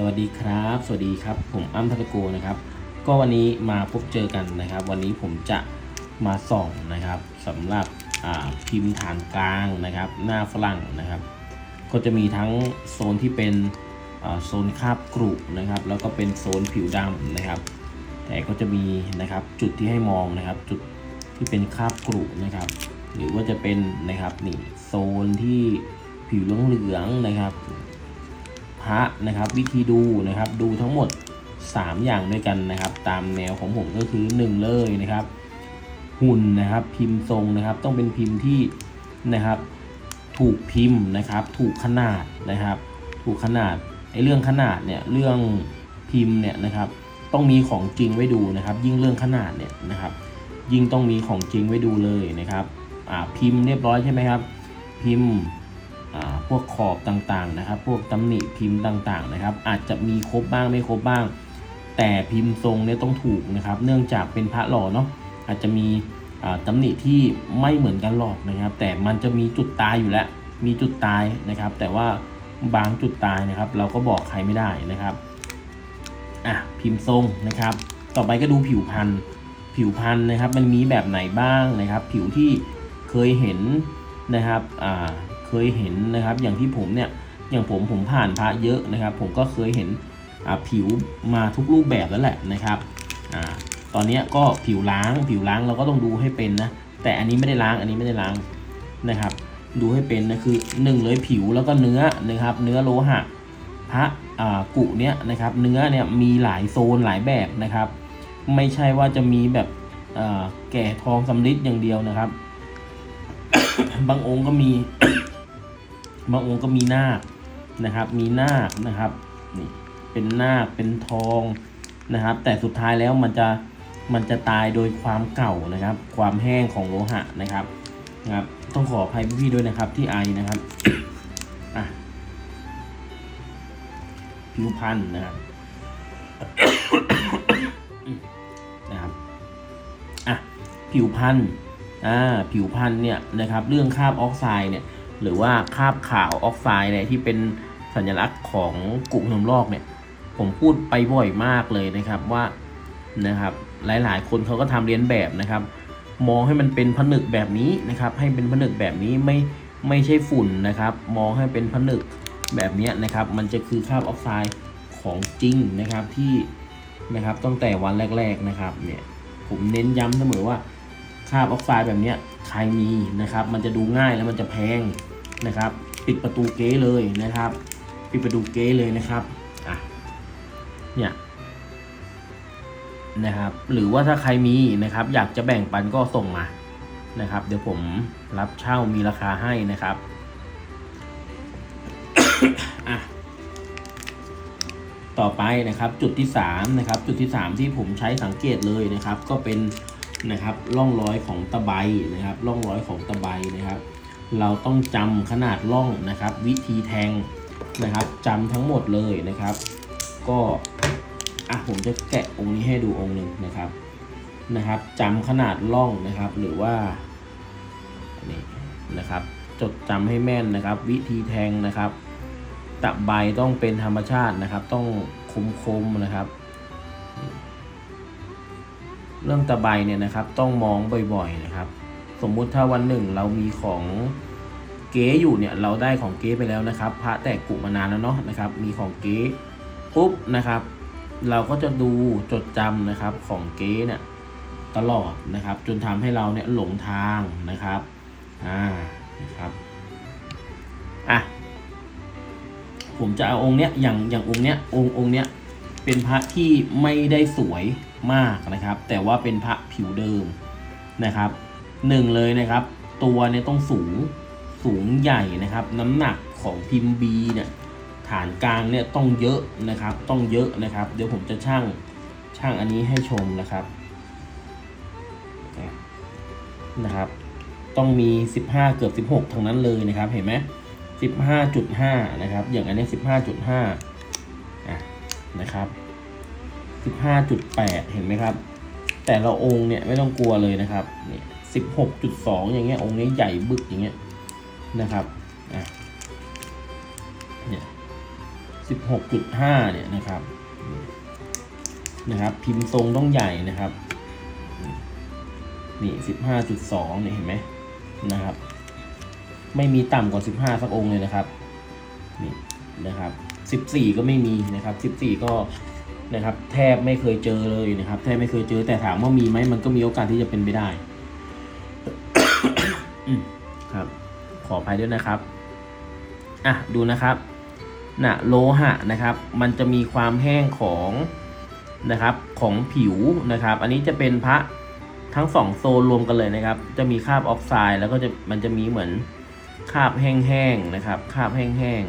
สวัสดีครับ สวัสดีครับ ผมอ้ำทัตโกนะครับ ก็วันนี้มาพบเจอกันนะครับ วันนี้ผมจะมาส่องนะครับสำหรับพิมพ์ฐานกลางนะครับ หน้าฝรั่งนะครับ ก็จะมีทั้งโซนที่เป็นโซนคาบกรุนะครับ แล้วก็เป็นโซนผิวดำนะครับ แต่ก็จะมีนะครับจุดที่ให้มองนะครับ จุดที่เป็นคราบกรุนะครับ หรือว่าจะเป็นนะครับนี่โซนที่ผิวเหลืองๆนะครับ พระนะครับ วิธีดูนะครับ ดูทั้งหมด 3 อย่างด้วยกันนะครับ ตามแนวของผมก็คือ 1 เลยนะครับ หุ่นนะครับ พิมพ์ทรงนะครับ ต้องเป็นพิมพ์ที่นะครับถูกพิมพ์นะครับ ถูกขนาดนะครับ ถูกขนาดไอ้เรื่องขนาดเนี่ยเรื่องพิมพ์เนี่ยนะครับ ต้องมีของจริงไว้ดูนะครับ ยิ่งเรื่องขนาดเนี่ยนะครับ ยิ่งต้องมีของจริงไว้ดูเลยนะครับ อ่าพิมพ์เรียบร้อยใช่ไหมครับ พิมพ์ พวกขอบต่างๆนะครับ พวกตำหนิพิมพ์ต่างๆนะครับ อาจจะมีครบบ้างไม่ครบบ้าง แต่พิมพ์ทรงเนี่ยต้องถูกนะครับ เนื่องจากเป็นพระหล่อเนาะอาจจะมีตำหนิที่ไม่เหมือนกันหรอกนะครับ แต่มันจะมีจุดตายอยู่แล้ว มีจุดตายนะครับ แต่ว่าบางจุดตายนะครับ เราก็บอกใครไม่ได้นะครับอะพิมพ์ทรงนะครับ ต่อไปก็ดูผิวพันธุ์ผิวพันธุ์นะครับ มันมีแบบไหนบ้างนะครับ ผิวที่เคยเห็นนะครับอ่า เคยเห็นนะครับ อย่างที่ผมเนี่ยอย่างผมผมผ่านพระเยอะนะครับ ผมก็เคยเห็นผิวมาทุกรูปแบบแล้วแหละนะครับอตอนนี้ก็ผิวล้างผิวล้างเราก็ต้องดูให้เป็นนะแต่อันนี้ไม่ได้ล้างอันนี้ไม่ได้ล้างนะครับ ดูให้เป็นนะคือหนึ่งเลยผิวแล้วก็เนื้อนะครับ เนื้อโลหะพระกุเนี้ยนะครับ เนื้อเนี่ยมีหลายโซนหลายแบบนะครับ ไม่ใช่ว่าจะมีแบบแก่ทองสำริดอย่างเดียวนะครับ บางองค์ก็มี บางองค์ก็มีนาคนะครับ มีนาคนะครับนี่เป็นนาคเป็นทองนะครับ แต่สุดท้ายแล้วมันจะมันจะตายโดยความเก่านะครับ ความแห้งของโลหะนะครับนะครับ ต้องขออภัยพี่ๆด้วยนะครับที่ไอนะครับอะผิวพันธุ์นะครับนะครับอะผิวพันธุ์อ่าผิวพันธุ์เนี่ยนะครับ เรื่องคาบออกไซด์เนี่ย หรือว่าคาบขาวออกไซด์เนี่ยที่เป็นสัญลักษณ์ของกลุ่มนมลอกเนี่ย ผมพูดไปบ่อยมากเลยนะครับว่านะครับ หลายๆ คนเขาก็ทำเรียนแบบนะครับ มองให้มันเป็นผนึกแบบนี้นะครับ ให้เป็นผนึกแบบนี้ไม่ไม่ใช่ฝุ่นนะครับ มองให้เป็นผนึกแบบนี้นะครับ มันจะคือคาบออกไซด์ของจริงนะครับที่นะครับตั้งแต่วันแรก ๆนะครับเนี่ยผมเน้นย้ำเสมอว่าคาบออกไซด์แบบนี้ใครมีนะครับ มันจะดูง่ายแล้วมันจะแพง นะครับ ปิดประตูเก๊เลยนะครับ ปิดประตูเก๊เลยนะครับอะเนี่ยนะครับ หรือว่าถ้าใครมีนะครับ อยากจะแบ่งปันก็ส่งมานะครับ เดี๋ยวผมรับเช่ามีราคาให้นะครับอะต่อไปนะครับจุดที่3นะครับจุดที่ 3 ที่ผมใช้สังเกตเลยนะครับ ก็เป็นนะครับร่องรอยของตะไบนะครับ ร่องรอยของตะไบนะครับ เราต้องจำขนาดร่องนะครับ วิธีแทงนะครับจำทั้งหมดเลยนะครับ ก็อะผมจะแกะองค์นี้ให้ดูองค์หนึ่งนะครับนะครับจำขนาดร่องนะครับหรือว่านี่นะครับ จดจำให้แม่นนะครับ วิธีแทงนะครับตะไบต้องเป็นธรรมชาตินะครับ ต้องคมๆนะครับ เรื่องตะไบเนี่ยนะครับต้องมองบ่อยๆนะครับ สมมุติถ้าวันหนึ่งเรามีของเก๊อยู่เนี่ยเราได้ของเก๊ไปแล้วนะครับ พระแตกกุมานานแล้วเนาะนะครับ มีของเก๊ปุ๊บนะครับ เราก็จะดูจดจำนะครับของเก๊เนี่ยตลอดนะครับ จนทำให้เราเนี่ยหลงทางนะครับอ่านะครับอะผมจะเอาองค์เนี้ยอย่างอย่างองค์เนี้ยองค์องค์เนี้ยเป็นพระที่ไม่ได้สวยมากนะครับ แต่ว่าเป็นพระผิวเดิมนะครับ หนึ่งเลยนะครับ ตัวเนี่ยต้องสูงสูงใหญ่นะครับ น้ำหนักของพิมพ์บีเนี่ยฐานกลางเนี่ยต้องเยอะนะครับ ต้องเยอะนะครับ เดี๋ยวผมจะช่างช่างอันนี้ให้ชมนะครับนะครับ ต้องมี 15 เกือบ 16ทั้งนั้นเลยนะครับ เห็นไหม15.5 นะครับ อย่างอันนี้ 15.5อะนะครับ15.8 เห็นไหมครับ แต่ละองค์เนี่ยไม่ต้องกลัวเลยนะครับเนี่ย 16.2 อย่างเงี้ยองค์นี้ใหญ่บึกอย่างเงี้ยนะครับอะเนี่ยสิบหกจุดห้าเนี่ยนะครับนะครับ พิมพ์ทรงต้องใหญ่นะครับ นี่สิบห้าจุดสองเนี่ยเห็นไหมนะครับ ไม่มีต่ำกว่าสิบห้าสักองค์เลยนะครับ นี่นะครับสิบสี่ก็ไม่มีนะครับสิบสี่ก็นะครับ แทบไม่เคยเจอเลยนะครับ แทบไม่เคยเจอแต่ถามว่ามีไหมมันก็มีโอกาสที่จะเป็นไปได้ อืมครับ ขออภัยด้วยนะครับ อะดูนะครับนะโลหะนะครับ มันจะมีความแห้งของนะครับของผิวนะครับ อันนี้จะเป็นพระทั้งสองโซนรวมกันเลยนะครับ จะมีคราบออกไซด์แล้วก็จะมันจะมีเหมือนคราบแห้งๆนะครับคราบแห้ง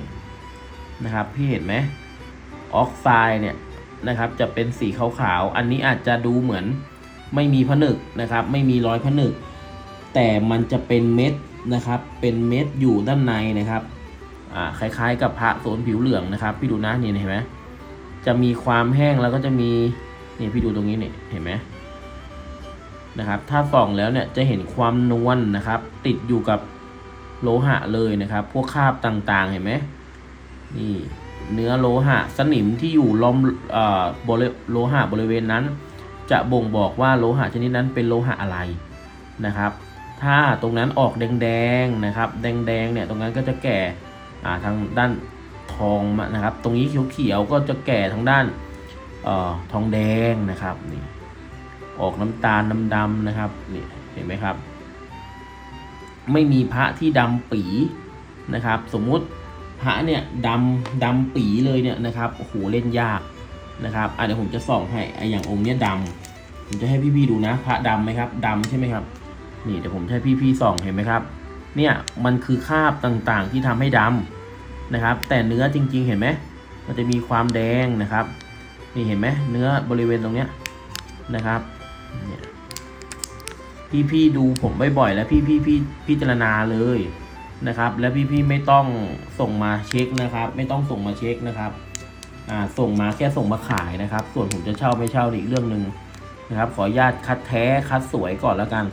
ๆนะครับ พี่เห็นไหมออกไซด์เนี่ยนะครับ จะเป็นสีขาวๆอันนี้อาจจะดูเหมือนไม่มีผนึกนะครับ ไม่มีรอยผนึก แต่มันจะเป็นเม็ดนะครับ เป็นเม็ดอยู่ด้านในนะครับอ่าคล้ายๆ กับพระโสนผิวเหลืองนะครับ พี่ดูนะนี่เห็นไหมจะมีความแห้งแล้วก็จะมีนี่พี่ดูตรงนี้นี่เห็นไหมนะครับ ถ้าส่องแล้วเนี่ยจะเห็นความนวลนะครับ ติดอยู่กับโลหะเลยนะครับ พวกคราบต่างๆเห็นไหมนี่เนื้อโลหะสนิมที่อยู่ล้อมอบริโลหะบริเวณนั้น จะบ่งบอกว่าโลหะชนิดนั้นเป็นโลหะอะไรนะครับ ถ้าตรงนั้นออกแดงๆนะครับ แดงๆเนี่ยตรงนั้นก็จะแก่อ่าทางด้านทองนะครับ ตรงนี้เขียวๆก็จะแก่ทางด้านเอ่อทองแดงนะครับนี่ออกน้ำตาลดำๆนะครับนี่เห็นไหมครับ ไม่มีพระที่ดำปีนะครับ สมมุติพระเนี่ยดำดำปีเลยเนี่ยนะครับโอ้โหเล่นยากนะครับอะเดี๋ยวผมจะส่องให้อะอย่างองค์เนี้ยดำผมจะให้พี่ๆดูนะ พระดำไหมครับดำใช่ไหมครับ นี่เดี๋ยวผมให้พี่ๆส่องเห็นไหมครับ เนี่ยมันคือคราบต่างๆที่ทำให้ดำนะครับ แต่เนื้อจริง ๆ เห็นไหมมันจะมีความแดงนะครับ นี่เห็นไหมเนื้อบริเวณตรงเนี้ยนะครับเนี่ยพี่ๆดูผมบ่อยๆแล้วพี่ๆพี่พิจารณาเลยนะครับ และพี่ๆไม่ต้องส่งมาเช็คนะครับ ไม่ต้องส่งมาเช็คนะครับอ่าส่งมาแค่ส่งมาขายนะครับ ส่วนผมจะเช่าไม่เช่าอีกเรื่องหนึ่งนะครับ ขออนุญาตคัดแท้คัดสวยก่อนแล้วกัน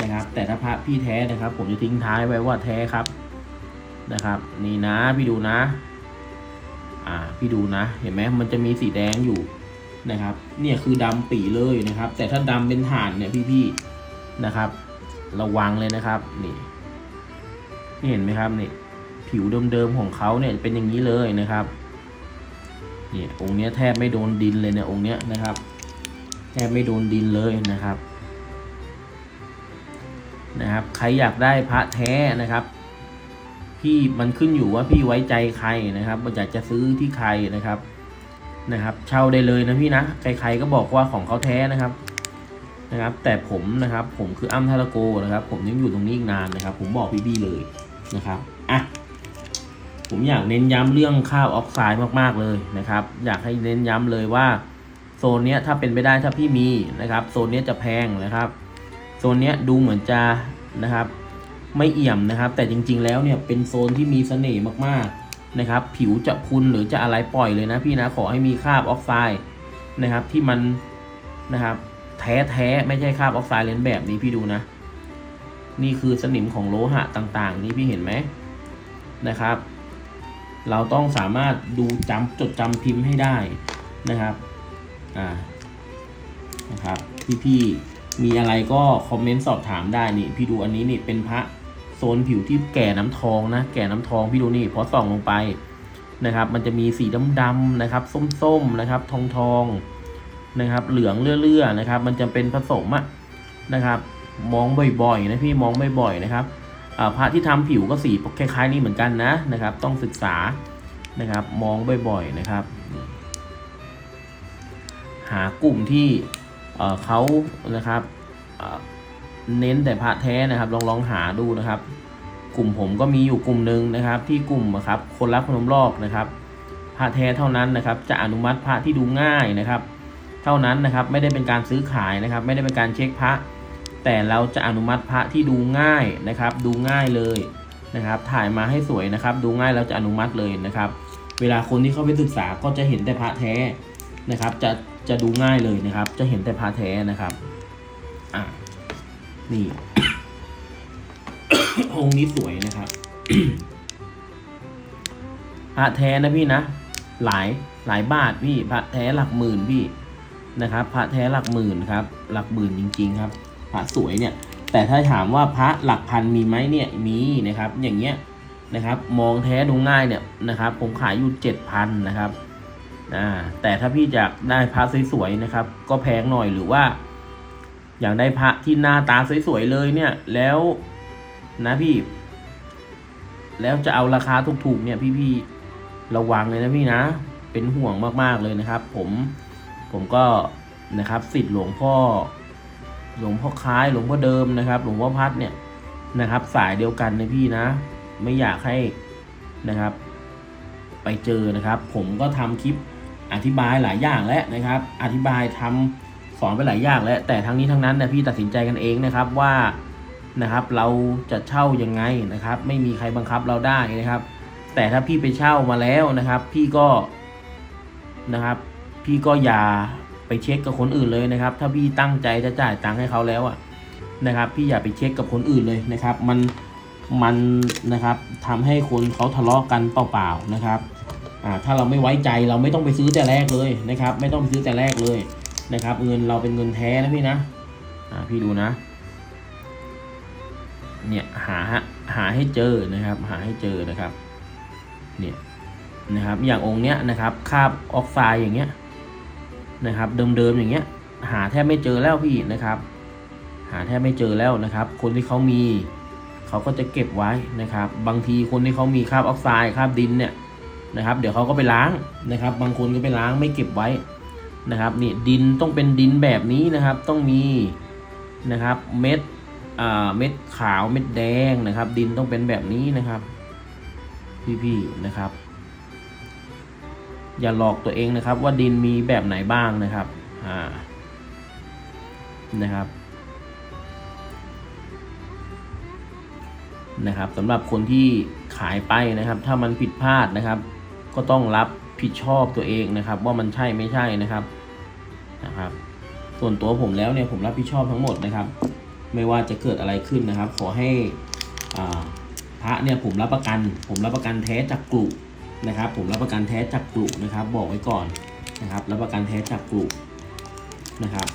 นะครับ แต่ถ้าพระพี่แท้นะครับ ผมจะทิ้งท้ายไว้ว่าแท้ครับนะครับ นี่นะพี่ดูนะ อ่าพี่ดูนะ เห็นไหมมันจะมีสีแดงอยู่นะครับ เนี่ยคือดำปีเลยนะครับ แต่ถ้าดำเป็นฐานเนี่ยพี่ๆนะครับ ระวังเลยนะครับ นี่นี่เห็นไหมครับนี่ผิวเดิมๆของเขาเนี่ยเป็นอย่างนี้เลยนะครับเนี่ยองค์เนี้ยแทบไม่โดนดินเลยเนี่ยองค์เนี้ยนะครับ แทบไม่โดนดินเลยนะครับ นะครับ ใครอยากได้พระแท้นะครับ พี่มันขึ้นอยู่ว่าพี่ไว้ใจใครนะครับอยากจะซื้อที่ใครนะครับนะครับ เช่าได้เลยนะพี่นะใครๆก็บอกว่าของเขาแท้นะครับนะครับ แต่ผมนะครับ ผมคืออ้ำทาราโกนะครับ ผมยังอยู่ตรงนี้อีกนานนะครับ ผมบอกพี่ๆเลยนะครับอะผมอยากเน้นย้ำเรื่องข้าวออกไซด์มากๆเลยนะครับ อยากให้เน้นย้ำเลยว่าโซนเนี้ยถ้าเป็นไปได้ถ้าพี่มีนะครับ โซนเนี้ยจะแพงนะครับ โซนเนี้ยดูเหมือนจะนะครับ ไม่เอี่ยมนะครับ แต่จริง ๆ แล้วเนี่ยเป็นโซนที่มีเสน่ห์มากๆนะครับ ผิวจะพุนหรือจะอะไรปล่อยเลยนะพี่นะขอให้มีคราบออกไซด์นะครับ ที่มันนะครับ แท้แท้ๆไม่ใช่คราบออกไซด์เลนแบบนี้พี่ดูนะ นี่คือสนิมของโลหะต่างๆ นี่พี่เห็นไหมนะครับ เราต้องสามารถดูจำจดจำพิมพ์ให้ได้นะครับอ่านะครับพี่ๆ มีอะไรก็คอมเมนต์สอบถามได้นี่ พี่ดูอันนี้นี่เป็นพระโซนผิวที่แก่น้ำทองนะ แก่น้ำทองพี่ดูนี่พอส่องลงไปนะครับ มันจะมีสีดำๆนะครับ ส้มๆนะครับทองทองๆนะครับ เหลืองเลื่อๆนะครับ มันจะเป็นผสมอะนะครับ มองบ่อยๆนะพี่มองบ่อยๆนะครับพระที่ทำผิวก็สีคล้ายๆ นี้เหมือนกันนะนะครับ ต้องศึกษานะครับ มองบ่อยๆนะครับ หากลุ่มที่ เขานะครับเน้นแต่พระแท้นะครับ ลองลองหาดูนะครับ กลุ่มผมก็มีอยู่กลุ่มหนึ่งนะครับ ที่กลุ่มอะครับคนรักพนมลอกนะครับพระแท้เท่านั้นนะครับ จะอนุมัติพระที่ดูง่ายนะครับ เท่านั้นนะครับไม่ได้เป็นการซื้อขายนะครับ ไม่ได้เป็นการเช็คพระ แต่เราจะอนุมัติพระที่ดูง่ายนะครับ ดูง่ายเลยนะครับ ถ่ายมาให้สวยนะครับ ดูง่ายแล้วจะอนุมัติเลยนะครับ เวลาคนที่เข้าไปศึกษาก็จะเห็นแต่พระแท้นะครับ จะ จะดูง่ายเลยนะครับ จะเห็นแต่พระแท้นะครับ อะ นี่ องค์นี้สวยนะครับพระแท้นะพี่นะ หลายหลายบาทพี่พระแท้หลักหมื่นพี่นะครับ พระแท้หลักหมื่นครับ หลักหมื่นจริง ๆ ครับพระสวยเนี่ย แต่ถ้าถามว่าพระหลักพันมีไหมเนี่ยมีนะครับ อย่างเงี้ยนะครับ มองแท้ดูง่ายเนี่ยนะครับ ผมขายอยู่เจ็ดพันนะครับ อ่าแต่ถ้าพี่อยากได้พระสวยๆนะครับ ก็แพงหน่อยหรือว่า อยากได้พระที่หน้าตาสวยๆเลยเนี่ย แล้วนะพี่ แล้วจะเอาราคาถูกๆเนี่ยพี่ๆระวังเลยนะพี่นะ เป็นห่วงมากๆเลยนะครับ ผมผมก็นะครับสิทธิ์หลวงพ่อ หลวงพ่อคล้ายหลวงพ่อเดิมนะครับ หลวงพ่อพัดเนี่ยนะครับ สายเดียวกันนะพี่นะ ไม่อยากให้นะครับ ไปเจอนะครับ ผมก็ทำคลิป อธิบายหลายอย่างแล้วนะครับ อธิบายทำสอนไปหลายอย่างแล้ว แต่ทั้งนี้ทั้งนั้นนะพี่ตัดสินใจกันเองนะครับว่านะครับ เราจะเช่ายังไงนะครับ ไม่มีใครบังคับเราได้นะครับ แต่ถ้าพี่ไปเช่ามาแล้วนะครับ พี่ก็นะครับ พี่ก็อย่าไปเช็คกับคนอื่นเลยนะครับ ถ้าพี่ตั้งใจจะจ่ายตังค์ให้เขาแล้วอะนะครับ พี่อย่าไปเช็คกับคนอื่นเลยนะครับ มันมันนะครับทำให้คนเขาทะเลาะกันเปล่าๆนะครับ ถ้าเราไม่ไว้ใจเราไม่ต้องไปซื้อแต่แรกเลยนะครับ ไม่ต้องไปซื้อแต่แรกเลยนะครับ เงินเราเป็นเงินแท้นะพี่นะอ่าพี่ดูนะ เนี่ยหาหาให้เจอนะครับ หาให้เจอนะครับ เนี่ยนะครับ อย่างองค์เนี้ยนะครับคราบออกไซด์อย่างเงี้ยนะครับ เดิมๆอย่างเงี้ย หาแทบไม่เจอแล้วพี่นะครับ หาแทบไม่เจอแล้วนะครับ คนที่เขามีเขาก็จะเก็บไว้นะครับ บางทีคนที่เขามีคราบออกไซด์คราบดินเนี่ย นะครับ เดี๋ยวเขาก็ไปล้างนะครับ บางคนก็ไปล้างไม่เก็บไว้นะครับนี่ดินต้องเป็นดินแบบนี้นะครับ ต้องมีนะครับเม็ดอ่าเม็ดขาวเม็ดแดงนะครับ ดินต้องเป็นแบบนี้นะครับ พี่ๆนะครับ อย่าหลอกตัวเองนะครับ ว่าดินมีแบบไหนบ้างนะครับอ่านะครับนะครับสำหรับคนที่ขายไปนะครับ ถ้ามันผิดพลาดนะครับ ก็ต้องรับผิดชอบตัวเองนะครับ ว่ามันใช่ไม่ใช่นะครับนะครับ ส่วนตัวผมแล้วเนี่ยผมรับผิดชอบทั้งหมดนะครับ ไม่ว่าจะเกิดอะไรขึ้นนะครับ ขอให้พระเนี่ยผมรับประกัน ผมรับประกันแท้จากกลุ่นะครับ ผมรับประกันแท้จากกลุ่นะครับ บอกไว้ก่อนนะครับรับประกันแท้จากกลุ่นะครับ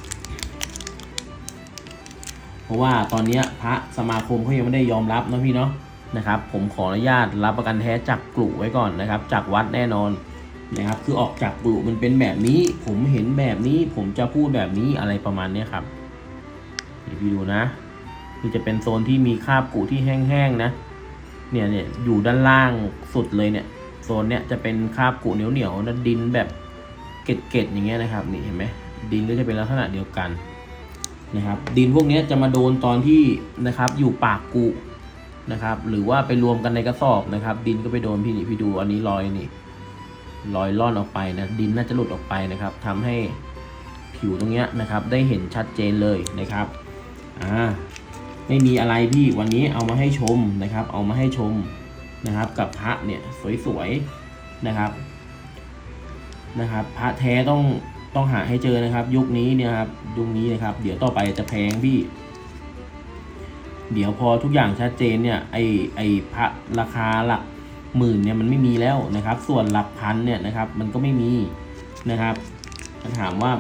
เพราะว่าตอนนี้พระสมาคมเขายังไม่ได้ยอมรับนะพี่เนาะ นะครับ ผมขออนุญาตรับประกันแท้จากกลุ่ไว้ก่อนนะครับ จากวัดแน่นอนนะครับ คือออกจากกลุ่มันเป็นแบบนี้ ผมเห็นแบบนี้ ผมจะพูดแบบนี้อะไรประมาณนี้ครับ เดี๋ยวพี่ดูนะ คือจะเป็นโซนที่มีคราบกุที่แห้งๆนะ เนี่ยเนี่ยอยู่ด้านล่างสุดเลยเนี่ยโซนเนี้ยจะเป็นคราบกุเหนียวๆนะดินแบบเกล็ดๆอย่างเงี้ยนะครับนี่เห็นไหมดินก็จะเป็นลักษณะเดียวกันนะครับ ดินพวกนี้จะมาโดนตอนที่นะครับอยู่ปากกุ นะครับหรือว่าไปรวมกันในกระสอบนะครับ ดินก็ไปโดนพี่นี่พี่ดูอันนี้รอยนี่รอยล่อนออกไปนะดินน่าจะหลุดออกไปนะครับทำให้ผิวตรงเนี้ยนะครับ ได้เห็นชัดเจนเลยนะครับอ่าไม่มีอะไรพี่วันนี้เอามาให้ชมนะครับ เอามาให้ชมนะครับ กับพระเนี่ยสวยๆนะครับนะครับ พระแท้ต้องต้องหาให้เจอนะครับ ยุคนี้เนี่ยครับยุคนี้นะครับ เดี๋ยวต่อไปจะแพงพี่ เดี๋ยวพอทุกอย่างชัดเจนเนี่ยไอไอพระราคาหลักหมื่นเนี่ยมันไม่มีแล้วนะครับ ส่วนหลักพันเนี่ยนะครับมันก็ไม่มีนะครับถามว่า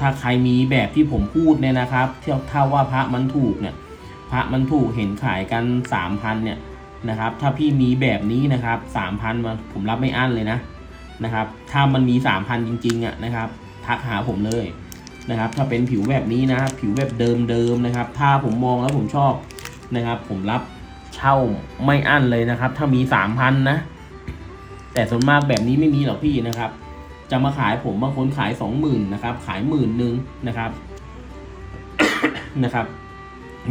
ถ้าใครมีแบบที่ผมพูดเนี่ยนะครับเท่าเท่าว่าพระมันถูกเนี่ยพระมันถูกเห็นขายกันสามพันเนี่ยนะครับถ้าพี่มีแบบนี้นะครับสามพันมาผมรับไม่อั้นเลยนะนะครับ ถ้ามันมีสามพันจริงๆอะนะครับ ทักหาผมเลยนะครับ ถ้าเป็นผิวแบบนี้นะครับ ผิวแบบเดิมๆนะครับ ถ้าผมมองแล้วผมชอบ นะครับ ผมรับเช่าไม่อั้นเลยนะครับ ถ้ามีสามพันนะ แต่ส่วนมากแบบนี้ไม่มีหรอกพี่นะครับ จะมาขายผมบางคนขายสองหมื่นนะครับ ขายหมื่นหนึ่งนะครับนะครับ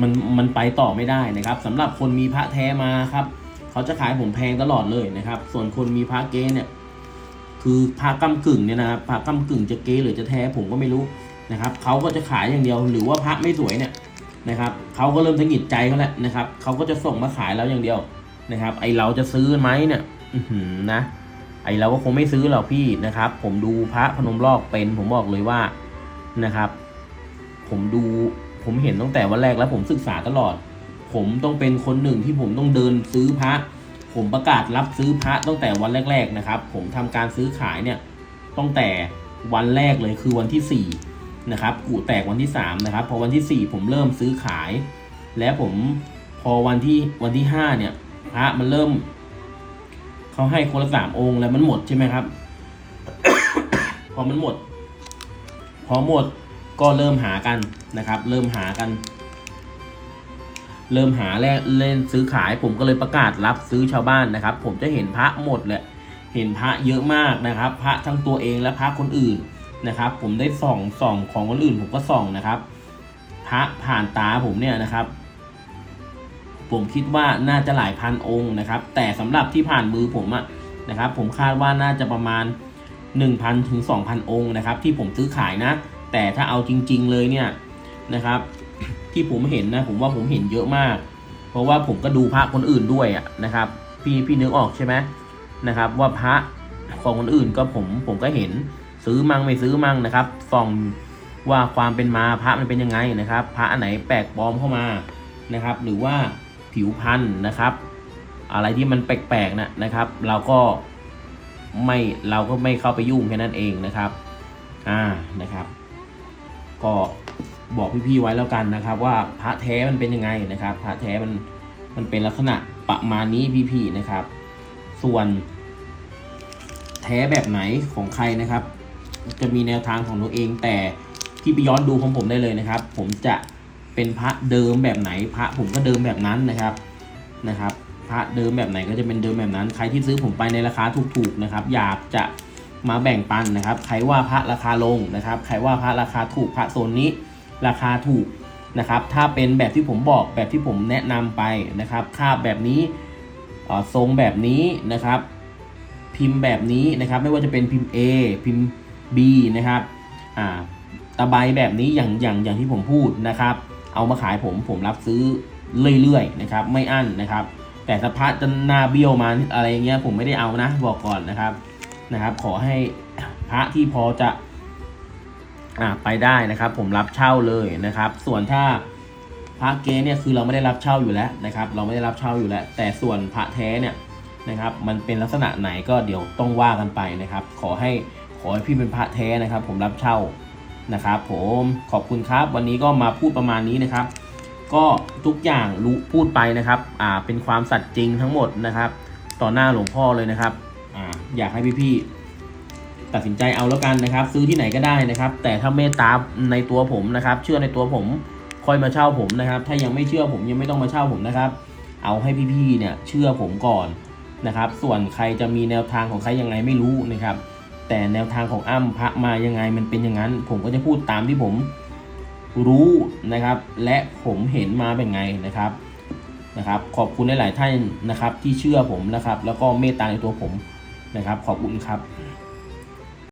มันมันไปต่อไม่ได้นะครับสำหรับคนมีพระแท้มาครับ เขาจะขายผมแพงตลอดเลยนะครับ ส่วนคนมีพระเก๊เนี่ย คือพระก้ากึ่งเนี่ยนะครับพระก้ากึ่งจะเก๊หรือจะแท้ผมก็ไม่รู้นะครับเขาก็จะขายอย่างเดียวหรือว่าพระไม่สวยเนี่ย นะครับเขาก็เริ่มทะหงิดใจเขาแล้วนะครับเขาก็จะส่งมาขายเราอย่างเดียวนะครับ ไอเราจะซื้อไหมเนี่ยอืนะไอเราก็คงไม่ซื้อหรอกพี่นะครับ ผมดูพระพนมลอกเป็น ผมบอกเลยว่านะครับ ผมดูผมเห็นตั้งแต่วันแรกแล้วผมศึกษาตลอด ผมต้องเป็นคนหนึ่งที่ผมต้องเดินซื้อพระ ผมประกาศรับซื้อพระตั้งแต่วันแรก ๆนะครับ ผมทำการซื้อขายเนี่ยตั้งแต่วันแรกเลยคือวันที่4 นะครับกูแตกวันที่3นะครับพอวันที่ 4 ผมเริ่มซื้อขาย และผมพอวันที่วันที่5เนี่ยพระมันเริ่มเขาให้คนละสามองค์แล้วมันหมดใช่ไหมครับ พอมันหมด พอหมดก็เริ่มหากันนะครับ เริ่มหากัน เริ่มหาแลกเล่นซื้อขายผมก็เลยประกาศรับซื้อชาวบ้านนะครับ ผมจะเห็นพระหมดเลยเห็นพระเยอะมากนะครับ พระทั้งตัวเองและพระคนอื่น นะครับ ผมได้ส่องส่องของคนอื่นผมก็ส่องนะครับพระผ่านตาผมเนี่ยนะครับ ผมคิดว่าน่าจะหลายพันองค์นะครับ แต่สำหรับที่ผ่านมือผมอะนะครับ ผมคาดว่าน่าจะประมาณ 1,000ถึง2,000 องค์นะครับ ที่ผมซื้อขายนะ แต่ถ้าเอาจริง ๆเลยเนี่ยนะครับ ที่ผมเห็นนะ ผมว่าผมเห็นเยอะมาก เพราะว่าผมก็ดูพระคนอื่นด้วยอะนะครับ พี่พี่นึกออกใช่ไหมนะครับ ว่าพระของคนอื่นก็ผมผมก็เห็น ซื้อมั่งไม่ซื้อมั่งนะครับส่องว่าความเป็นมาพระมันเป็นยังไงนะครับ พระอันไหนแปลกปลอมเข้ามานะครับ หรือว่าผิวพันธุ์นะครับ อะไรที่มันแปลกๆนะนะครับ เราก็ไม่เราก็ไม่เข้าไปยุ่งแค่นั้นเองนะครับอ่านะครับ ก็บอกพี่ๆไว้แล้วกันนะครับ ว่าพระแท้มันเป็นยังไงนะครับ พระแท้มันมันเป็นลักษณะประมาณนี้พี่ๆนะครับ ส่วนแท้แบบไหนของใครนะครับ จะมีแนวทางของตัวเอง แต่ที่ไปย้อนดูของผมได้เลยนะครับ ผมจะเป็นพระเดิมแบบไหน พระผมก็เดิมแบบนั้นนะครับนะครับ พระเดิมแบบไหนก็จะเป็นเดิมแบบนั้น ใครที่ซื้อผมไปในราคาถูกๆนะครับ อยากจะมาแบ่งปันนะครับ ใครว่าพระราคาลงนะครับ ใครว่าพระราคาถูกพระโซนนี้ราคาถูกนะครับ ถ้าเป็นแบบที่ผมบอกแบบที่ผมแนะนำไปนะครับคาบแบบนี้ทรงแบบนี้นะครับ พิมพ์แบบนี้นะครับ ไม่ว่าจะเป็นพิมพ์ A พิมพ์ B นะครับอ่าตะไบแบบนี้อย่างอย่างอย่างที่ผมพูดนะครับ เอามาขายผมผมรับซื้อเรื่อยๆนะครับ ไม่อั้นนะครับ แต่สภาพจะหน้าเบี้ยวมาอะไรเงี้ยผมไม่ได้เอานะบอกก่อนนะครับนะครับ ขอให้พระที่พอจะอ่าไปได้นะครับ ผมรับเช่าเลยนะครับ ส่วนถ้าพระเกเนี่ยคือเราไม่ได้รับเช่าอยู่แล้วนะครับ เราไม่ได้รับเช่าอยู่แล้ว แต่ส่วนพระแท้เนี่ยนะครับ มันเป็นลักษณะไหนก็เดี๋ยวต้องว่ากันไปนะครับ ขอให้ ขอให้พี่เป็นพระแท้นะครับ ผมรับเช่านะครับผมขอบคุณครับ วันนี้ก็มาพูดประมาณนี้นะครับ ก็ทุกอย่างรู้พูดไปนะครับอ่าเป็นความสัตย์จริงทั้งหมดนะครับ ต่อหน้าหลวงพ่อเลยนะครับอ่าอยากให้พี่ๆตัดสินใจเอาแล้วกันนะครับ ซื้อที่ไหนก็ได้นะครับ แต่ถ้าเมตตาในตัวผมนะครับ เชื่อในตัวผมค่อยมาเช่าผมนะครับ ถ้ายังไม่เชื่อผมยังไม่ต้องมาเช่าผมนะครับ เอาให้พี่ๆเนี่ยเชื่อผมก่อนนะครับ ส่วนใครจะมีแนวทางของใครยังไงไม่รู้นะครับ แต่แนวทางของอ้ำพระมายังไงมันเป็นอย่างนั้น ผมก็จะพูดตามที่ผมรู้นะครับ และผมเห็นมาเป็นไงนะครับนะครับ ขอบคุณหลาย ๆ ท่านนะครับที่เชื่อผมนะครับ แล้วก็เมตตาในตัวผมนะครับ ขอบคุณครับ